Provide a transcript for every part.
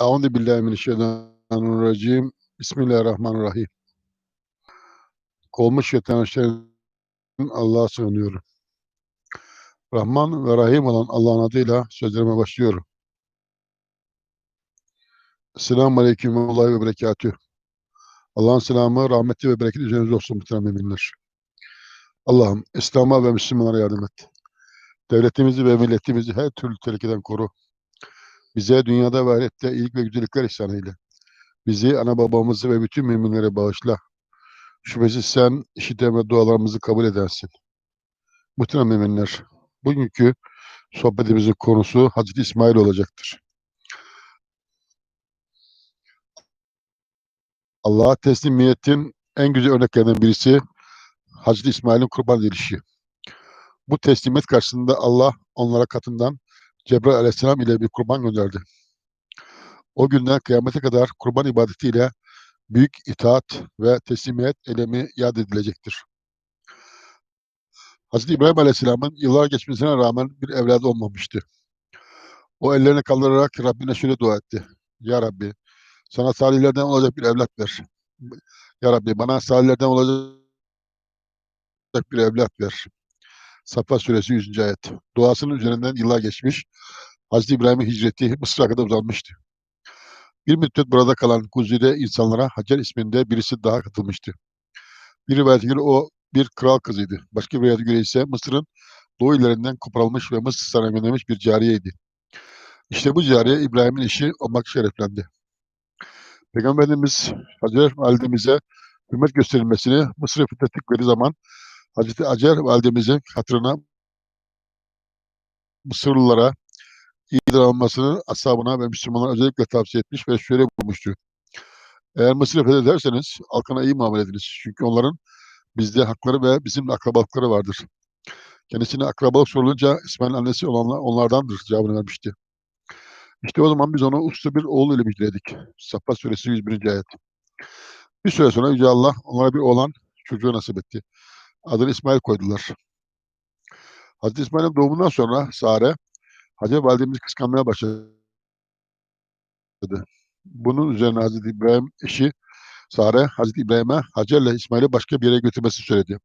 Euzu billahi mineşşeytanirracim. Bismillahirrahmanirrahim. Kovmuş şeytanın Allah'a sığınıyorum. Rahman ve Rahim olan Allah'ın adıyla sözlerime başlıyorum. Selamun Aleyküm ve Allahü ve Berekatüh. Allah'ın selamı, rahmeti ve bereketi üzerinize olsun muhterem müminler. Allah'ım İslam'a ve Müslümanlara yardım et. Devletimizi ve milletimizi her türlü tehlikeden koru. Bize dünyada ve ahirette iyilik ve güzellikler ihsan eyle. Bizi, ana babamızı ve bütün müminlere bağışla. Şüphesiz sen işiten ve dualarımızı kabul edersin. Muhterem müminler, bugünkü sohbetimizin konusu Hazreti İsmail olacaktır. Allah'a teslimiyetin en güzel örneklerinden birisi Hazreti İsmail'in kurban edilişi. Bu teslimiyet karşısında Allah onlara katından Cebrail aleyhisselam ile bir kurban gönderdi. O günden kıyamete kadar kurban ibadetiyle büyük itaat ve teslimiyet elemi yad edilecektir. Hazreti İbrahim Aleyhisselam'ın yıllar geçmesine rağmen bir evladı olmamıştı. O ellerini kaldırarak Rabbine şöyle dua etti. Ya Rabbi, sana salihlerden olacak bir evlat ver. Ya Rabbi, bana salihlerden olacak bir evlat ver. Safa suresi 100. ayet. Duasının üzerinden yıllar geçmiş. Hazreti İbrahim'in hicreti Mısır'a kadar uzanmıştı. Bir müddet burada kalan Kuzi'de insanlara Hacer isminde birisi daha katılmıştı. Bir rivayete göre o bir kral kızıydı. Başka bir rivayete göre ise Mısır'ın doğu illerinden koparılmış ve Mısır gönderilmiş bir cariyeydi. İşte bu cariye İbrahim'in eşi olmak şereflendi. Peygamberimiz Hacer validemize hürmet gösterilmesini Mısır'a fethettikleri zaman Hazreti Hacer validemizin hatırına Mısırlılara iyidir almasını ashabına ve Müslümanlara özellikle tavsiye etmiş ve şöyle bulmuştu. Eğer Mısır'ı fethederseniz halkına iyi muamele ediniz. Çünkü onların bizde hakları ve bizim akrabalıkları vardır. Kendisine akrabalık sorulunca İsmail annesi olanlar onlardandır cevabını vermişti. İşte o zaman biz ona usta bir oğul ile müjdeledik. Safa suresi 101. ayet. Bir süre sonra Yüce Allah onlara bir oğlan çocuğu nasip etti. Adını İsmail koydular. Hazreti İsmail'in doğumundan sonra Sare, Hacer validemizi kıskanmaya başladı. Bunun üzerine Hazreti İbrahim eşi Sare, Hazreti İbrahim'e Hacer'le İsmail'i başka bir yere götürmesi söyledi.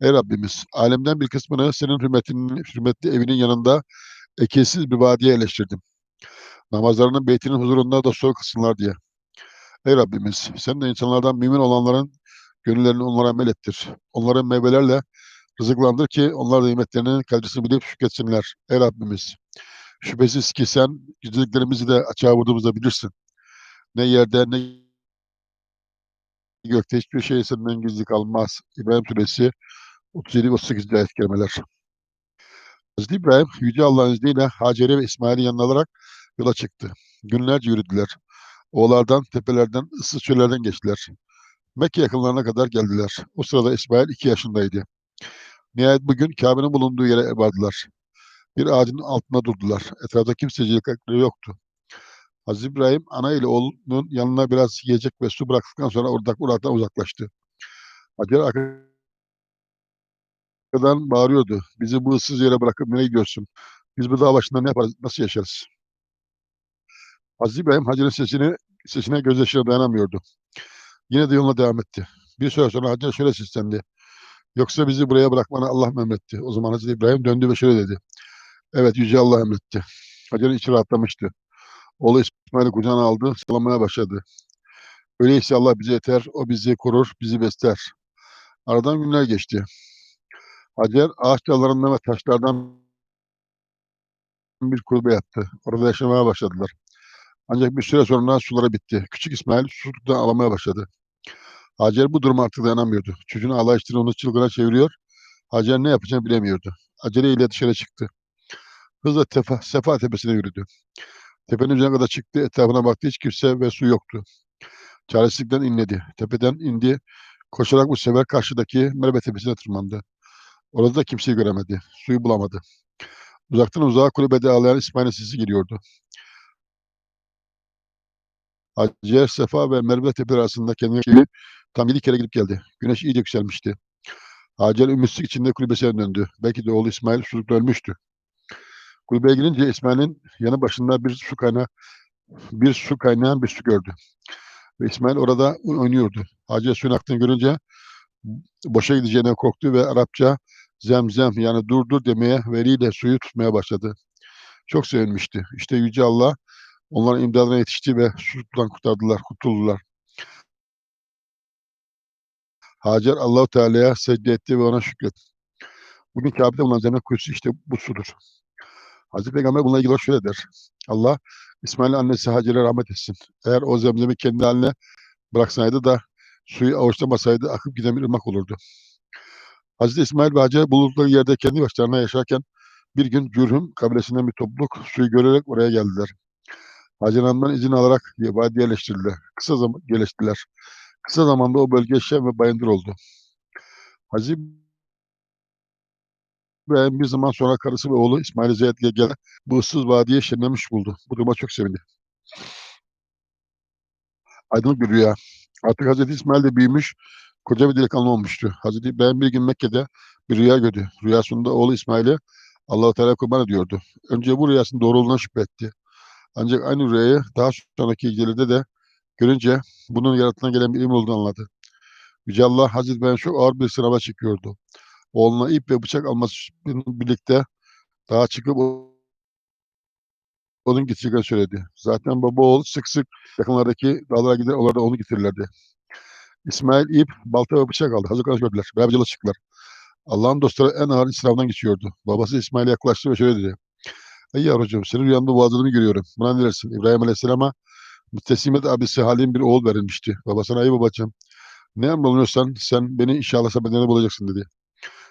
Ey Rabbimiz, alemden bir kısmını senin hürmetinin, hürmetli evinin yanında ekilsiz bir vadiye yerleştirdim. Namazlarının beytinin huzurunda da soğuk kılsınlar diye. Ey Rabbimiz, sen de insanlardan mümin olanların gönüllerini onlara amel ettir. Onları meyvelerle rızıklandır ki onlar da nimetlerinin kalitesini bilip şükretsinler. Ey Rabbimiz, şüphesiz ki sen güzelliklerimizi de açığa vurduğumuzda bilirsin. Ne yerde ne gökte hiçbir şey senden gizli kalmaz. İbrahim Suresi 37-38 ayet kelimeler. Hazreti İbrahim Yüce Allah'ın izniyle Hacer'i ve İsmail'i yanına alarak yola çıktı. Günlerce yürüdüler. Oğlardan, tepelerden, ıssız çöllerden geçtiler. Mekke yakınlarına kadar geldiler. O sırada İsmail iki yaşındaydı. Nihayet bugün Kabe'nin bulunduğu yere vardılar. Bir ağacın altında durdular. Etrafta kimsecilik yoktu. Hazreti İbrahim ana ile oğlunun yanına biraz yiyecek ve su bıraktıktan sonra orada oradan uzaklaştı. Hacer arkadan bağırıyordu. Bizi bu ıssız yere bırakıp nereye gidiyorsun? Biz bu dağ başında ne yaparız? Nasıl yaşarız? Hazreti İbrahim Hacer'in sesini, sesine gözyaşına dayanamıyordu. Yine de yoluna devam etti. Bir süre sonra Hacer şöyle seslendi. Yoksa bizi buraya bırakmanı Allah mı emretti? O zaman Hazreti İbrahim döndü ve şöyle dedi. Evet Yüce Allah emretti. Hacer'in içi rahatlamıştı. Oğlu İsmail'i kucağına aldı, salamaya başladı. Öyleyse Allah bize yeter, o bizi korur, bizi besler. Aradan günler geçti. Hacer ağaç dallarından ve taşlardan bir kulübe yattı. Orada yaşamaya başladılar. Ancak bir süre sonra suları bitti. Küçük İsmail susuzluktan ağlamaya başladı. Hacer bu duruma artık dayanamıyordu. Çocuğun ağlayıştığını onu çılgına çeviriyor. Hacer ne yapacağını bilemiyordu. Aceleyle dışarı çıktı. Hızla tefa, Sefa tepesine yürüdü. Tepenin üzerine kadar çıktı. Etrafına baktı. Hiç kimse ve su yoktu. Çaresizlikten inledi. Tepeden indi. Koşarak bu sefer karşıdaki Merve tepesine tırmandı. Orada da kimseyi göremedi. Suyu bulamadı. Uzaktan uzağa kulübede ağlayan İsmail'in sesi geliyordu. Hacer, Sefa ve Merve tepeleri arasında kendine gelip tam yedi kere gidip geldi. Güneş iyice yükselmişti. Hacer ümitsizlik içinde kulübesine döndü. Belki de oğlu İsmail susuzlukla ölmüştü. Kulübeye girince İsmail'in yanı başında bir su kaynağı bir su kaynayan bir su gördü. Ve İsmail orada oynuyordu. Hacer suyun aktığını görünce boşa gideceğine korktu ve Arapça zemzem yani dur dur demeye ve eliyle suyu tutmaya başladı. Çok sevinmişti. İşte Yüce Allah onların imdadına yetişti ve sudan kurtardılar, kurtuldular. Hacer Allahu Teala'ya secde etti ve ona şükretti. Bugün Kabe'de bulunan cennet kuyusu işte bu sudur. Hazreti Peygamber bununla ilgili şöyle der. Allah İsmail'in annesi Hacer'e rahmet etsin. Eğer o zemzemi kendi haline bıraksaydı da suyu avuçlamasaydı akıp giden bir ırmak olurdu. Hazreti İsmail ve Hacer bulundukları yerde kendi başlarına yaşarken bir gün Cürhüm kabilesinden bir topluluk suyu görerek oraya geldiler. Hacer Hanım'dan izin alarak vadi yerleştirdiler. Kısa zaman yerleştiler. Kısa zamanda o bölge şem ve bayındır oldu. Hazreti İbrahim bir zaman sonra karısı ve oğlu İsmail Zeyd ile gelen bu ıssız vadiye şenlenmiş buldu. Bu duruma çok sevindi. Aydınlık bir rüya. Artık Hazreti İsmail de büyümüş, koca bir delikanlı olmuştu. Hazreti İbrahim bir gün Mekke'de bir rüya gördü. Rüyasında oğlu İsmail'i Allah-u Teala kurban ediyordu. Önce bu rüyasının doğru olduğuna şüphe etti. Ancak aynı rüyayı daha sonraki gecelerde de görünce bunun yaratına gelen bir ilim olduğunu anladı. Yüce Allah Hazreti İbrahim çok ağır bir sınava çekiyordu. Oğluna ip ve bıçak alması birlikte daha çıkıp onun getireceklerini söyledi. Zaten baba oğul sık sık yakınlardaki dağlara gider, onlarda onu getirirlerdi. İsmail ip, balta ve bıçak aldı. Hazır gördüler. Beraber yola çıktılar. Allah'ın dostları en ağır sınavdan geçiyordu. Babası İsmail'e yaklaştı ve şöyle dedi. Ey yavrucuğum senin rüyanda boğazını görüyorum. Buna ne dersin? İbrahim Aleyhisselam'a mütesimet abisi Halim bir oğul verilmişti. Babasına ey babacığım ne emrolunuyorsan sen beni inşallah sabedene bulacaksın dedi.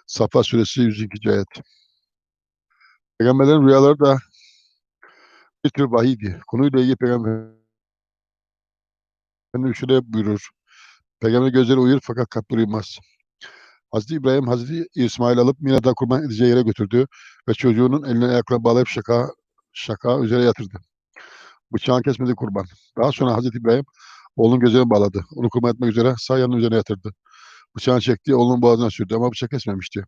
Safa suresi 102. ayet. Peygamberlerin rüyaları da bir tür vahiydi. Konuyla ilgili peygamber Efendimiz şöyle buyurur. Peygamber gözleri uyur fakat kalpleri uyumaz. Hazreti İbrahim Hazreti İsmail alıp Mina'da kurban edeceği yere götürdü ve çocuğunun eline ayaklarına bağlayıp şaka şaka üzere yatırdı. Bıçağın kesmedi kurban. Daha sonra Hazreti İbrahim oğlunun gözlerine bağladı. Onu kurban etmek üzere sağ yanının üzerine yatırdı. Bıçağını çekti, oğlunun boğazına sürdü ama bıçak kesmemişti.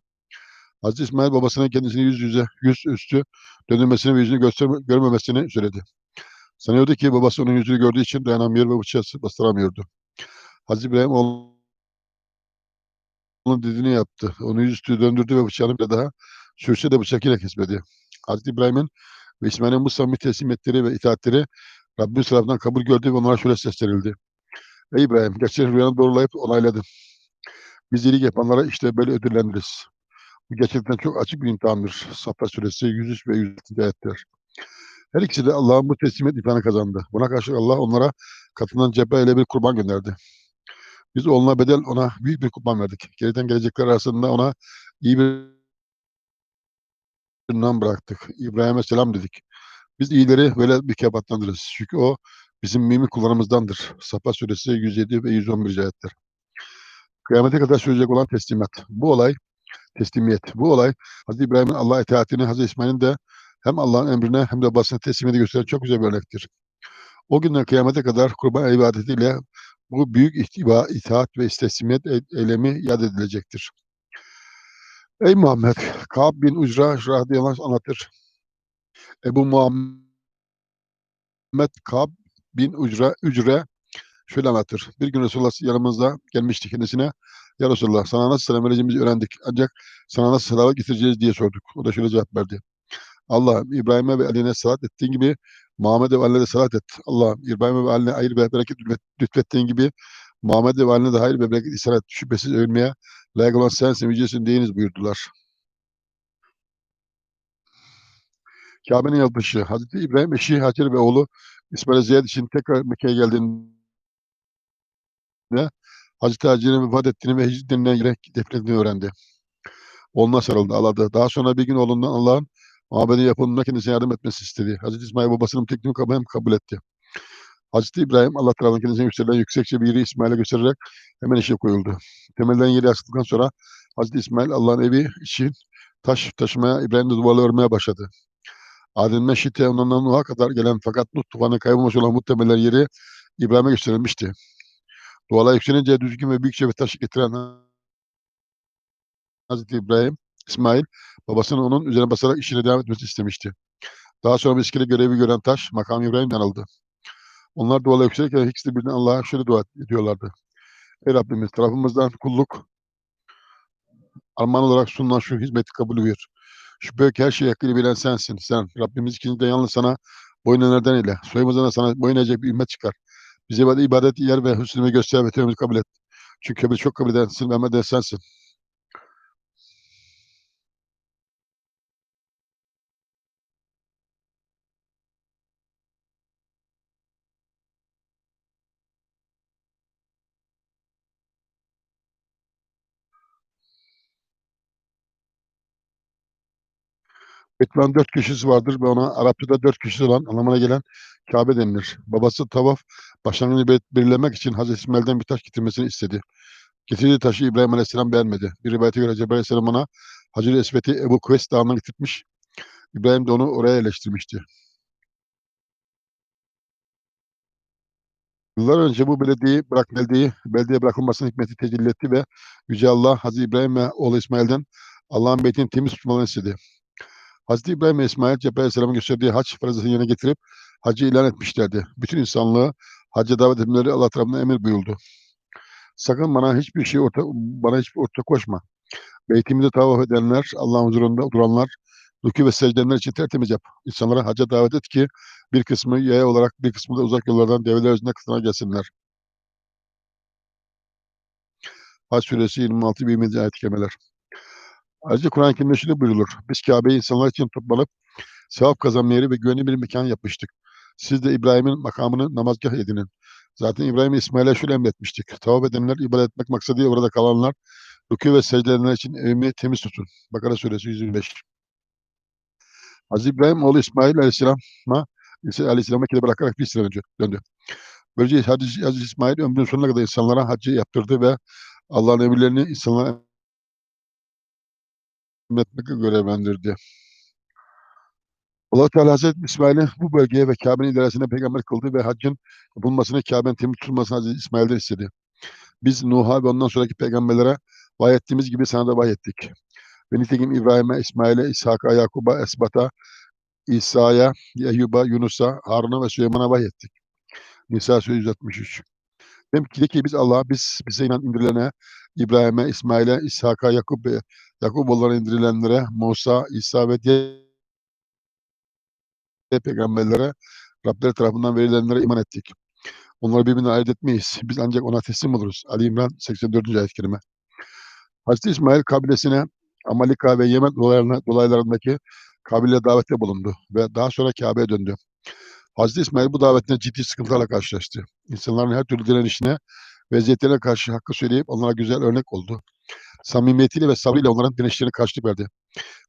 Hazreti İsmail babasına kendisini yüz yüze, yüz üstü dönülmesini ve yüzünü gösterme, görmemesini söyledi. Sanıyordu ki babası onun yüzünü gördüğü için dayanamıyor ve bıçağı bastıramıyordu. Hazreti İbrahim oğlunun dediğini yaptı. Onu yüzüstü döndürdü ve bıçağını bir daha sürse de bıçak yine kesmedi. Hazreti İbrahim'in ve İsmail'in bu samimi teslimiyetleri ve itaatleri Rabbimiz tarafından kabul gördü ve onlara şöyle seslenildi. Ey İbrahim, gerçek rüyanı doğrulayıp onayladın. Biz iyilik yapanlara işte böyle ödüllendiririz. Bu gerçekten çok açık bir imtihandır. Safa suresi 103 ve 106. ayetler. Her ikisi de Allah'ın bu teslimiyet imtihanı kazandı. Buna karşı Allah onlara katından cephe ile bir kurban gönderdi. Biz oğluna bedel ona büyük bir kurban verdik. Geriden gelecekler arasında ona iyi bir nam bıraktık. İbrahim'e selam dedik. Biz iyileri böyle mükafatlandırırız. Çünkü o bizim mimi kullanımızdandır. Safa suresi 107 ve 111. ayetler. Kıyamete kadar sürecek olan teslimat. Bu olay teslimiyet. Bu olay Hazreti İbrahim'in Allah'a itaatini, Hazreti İsmail'in de hem Allah'ın emrine hem de basına teslimiyeti gösteren çok güzel bir örnektir. O günden kıyamete kadar kurban ibadetiyle bu büyük ihtiba, itaat ve teslimiyet eylemi yad edilecektir. Ey Muhammed, Ka'b bin Ucra radıyallahu anlatır. Ebu Muhammed Ka'b bin Ucra, Ücre şöyle anlatır. Bir gün Resulullah yanımızda gelmişti kendisine. Ya Resulullah sana nasıl selam vereceğimizi öğrendik. Ancak sana nasıl salavat getireceğiz diye sorduk. O da şöyle cevap verdi. Allah İbrahim'e ve Ali'ne salat ettiğin gibi Muhammed'e ve Ali'ne de salat et. Allah İbrahim'e ve Ali'ne hayır ve bereket lütfettiğin gibi Muhammed'e ve Ali'ne de hayır ve bereket ihsan et. Şüphesiz övülmeye layık olan sensin, yücesin deyiniz buyurdular. Kabe'nin yapılışı. Hazreti İbrahim eşi Hacer ve oğlu İsmail Zeyd için tekrar Mekke'ye geldiğinde Hazreti Hacer'in vefat ettiğini ve hicret denilen yere defnedildiğini öğrendi. Oğluna sarıldı, ağladı. Daha sonra bir gün oğlundan Allah'ın mabedin yapılımına kendisine yardım etmesi istedi. Hazreti İsmail babasının teklifini kabul, kabul etti. Hazreti İbrahim Allah tarafından kendisine yükselen yüksekçe bir yeri İsmail'e göstererek hemen işe koyuldu. Temelden yeri açıldıktan sonra Hazreti İsmail Allah'ın evi için taş taşımaya İbrahim'de duvarla örmeye başladı. Adem Meşit'e ondan Nuh'a kadar gelen fakat Nuh tufanı kaybolmuş olan bu temeller yeri İbrahim'e gösterilmişti. Duvarlar yükselince düzgün ve büyükçe bir taş getiren Hazreti İbrahim, İsmail, babasının onun üzerine basarak işine devam etmesi istemişti. Daha sonra iskele görevi gören taş, makam İbrahim yanıldı. Onlar dualar yükselirken ikisi de birden Allah'a şöyle dua ediyorlardı. Ey Rabbimiz tarafımızdan kulluk armağan olarak sunulan şu hizmeti kabul buyur. Yok ki her şeyi hakkıyla bilen sensin. Sen Rabbimiz ikimiz de yalnız sana boyun eğenlerden ile. Soyumuzdan da sana boyun eğecek bir ümmet çıkar. Bize ibadet, yer ve hüsnünü göster ve kabul et. Çünkü kabul çok kabul edensin ve sensin. Beytullah'ın dört köşesi vardır ve ona Arapçada dört köşesi olan anlamına gelen Kabe denilir. Babası Tavaf başlangıcını bel- belirlemek için Hazreti İsmail'den bir taş getirmesini istedi. Getirdiği taşı İbrahim Aleyhisselam beğenmedi. Bir rivayete göre Cebrail Aleyhisselam ona Hacer-i Esvet'i Ebu Kuvves Dağı'na getirtmiş. İbrahim de onu oraya yerleştirmişti. Yıllar önce bu belediyeyi bırak belediyeyi beldeye bırakılmasının hikmeti tecelli etti ve Yüce Allah Hazreti İbrahim ve oğlu İsmail'den Allah'ın beytini temiz tutmalarını istedi. Hazreti İbrahim ve İsmail Cebrail Aleyhisselam'ın gösterdiği hac farzını yerine getirip hacı ilan etmişlerdi. Bütün insanlığı hacca davet etmeleri Allah tarafından emir buyurdu. Sakın bana hiçbir şey orta, bana hiçbir ortak koşma. Beytimizi tavaf edenler, Allah'ın huzurunda duranlar, rükû ve secdenler için tertemiz yap. İnsanlara hacca davet et ki bir kısmı yaya olarak bir kısmı da uzak yollardan develer üzerinde kıtına gelsinler. Hac suresi 26 ve 27 ayet-i kerimeler. Ayrıca Kur'an-ı Kerim'de şöyle buyrulur. Biz Kabe'yi insanlar için toplanıp sevap kazanma yeri ve güvenli bir mekan yapmıştık. Siz de İbrahim'in makamını namazgah edinin. Zaten İbrahim İsmail'e şöyle emretmiştik. Tavaf edenler, ibadet etmek maksadıyla orada kalanlar, rükû ve secdelenler için evimi temiz tutun. Bakara suresi 125. Hazreti İbrahim oğlu İsmail Aleyhisselam'a Aleyhisselam'a Mekke'de bırakarak sene önce döndü. Böylece Hazreti İsmail ömrünün sonuna kadar insanlara haccı yaptırdı ve Allah'ın emirlerini insanlara emretmekle görevlendirdi. Allah Teala Hazreti İsmail'i bu bölgeye ve Kabe'nin ilerisine peygamber kıldı ve haccın yapılmasını, Kabe'nin temiz tutulmasını Hazreti İsmail'den istedi. Biz Nuh'a ve ondan sonraki peygamberlere vahiy ettiğimiz gibi sana da vahiy ettik. Ve nitekim İbrahim'e, İsmail'e, İshak'a, Yakub'a, Esbat'a, İsa'ya, Eyyub'a, Yunus'a, Harun'a ve Süleyman'a vahiy ettik. Nisa suresi 163. Demek ki, ki biz Allah'a, biz bize inan indirilene, İbrahim'e, İsmail'e, İshak'a, Yakup ve Yakuboğullarına indirilenlere, Musa, İsa ve diğer peygamberlere, Rableri tarafından verilenlere iman ettik. Onları birbirinden ayırt etmeyiz. Biz ancak ona teslim oluruz. Ali İmran 84. ayet-i kerime. Hazreti İsmail kabilesine Amalika ve Yemen dolaylarına, dolaylarındaki kabile davette bulundu ve daha sonra Kabe'ye döndü. Hazreti İsmail bu davetine ciddi sıkıntılarla karşılaştı. İnsanların her türlü direnişine, vaziyetlerine karşı hakkı söyleyip onlara güzel örnek oldu. Samimiyetiyle ve sabrıyla onların direnişlerine karşılık verdi.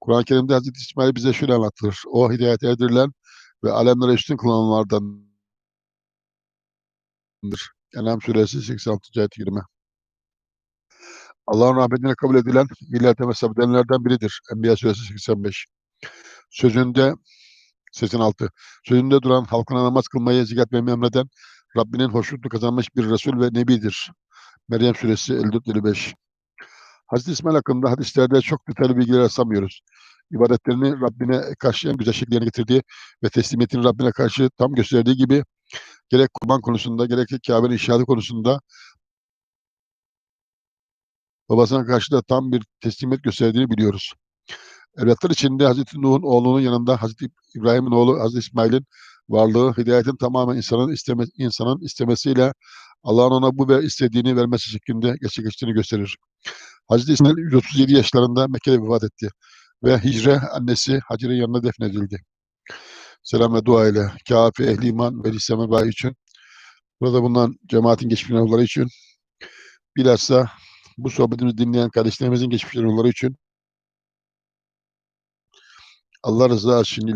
Kur'an-ı Kerim'de Hazreti İsmail bize şöyle anlatılır. O hidayete erdirilen ve alemlere üstün kılanlardandır. Enam suresi 86. ayet-i kerime. Allah'ın rahmetine kabul edilen millete mezhep edenlerden biridir. Enbiya suresi 85. Sözünde 86. Sözünde duran halkına namaz kılmayı zikat vermeyi emreden Rabbinin hoşnutluğu kazanmış bir Resul ve Nebidir. Meryem suresi 54-55. Hazreti İsmail hakkında hadislerde çok detaylı bilgiler rastlamıyoruz. İbadetlerini Rabbine karşı en güzel şekilde getirdiği ve teslimiyetini Rabbine karşı tam gösterdiği gibi gerek kurban konusunda gerek Kabe'nin inşaatı konusunda babasına karşı da tam bir teslimiyet gösterdiğini biliyoruz. Evlatlar içinde Hazreti Nuh'un oğlunun yanında Hazreti İbrahim'in oğlu Hazreti İsmail'in varlığı hidayetin tamamen insanın isteme, insanın istemesiyle Allah'ın ona bu ve istediğini vermesi şeklinde gerçekleştiğini gösterir. Hazreti İsmail 137 yaşlarında Mekke'de vefat etti ve hicre annesi Hacer'in yanına defnedildi. Selam ve dua ile kâfi ehli iman ve liseme için burada bulunan cemaatin geçmiş ruhları için bilhassa bu sohbetimizi dinleyen kardeşlerimizin geçmiş ruhları için Allah rızası için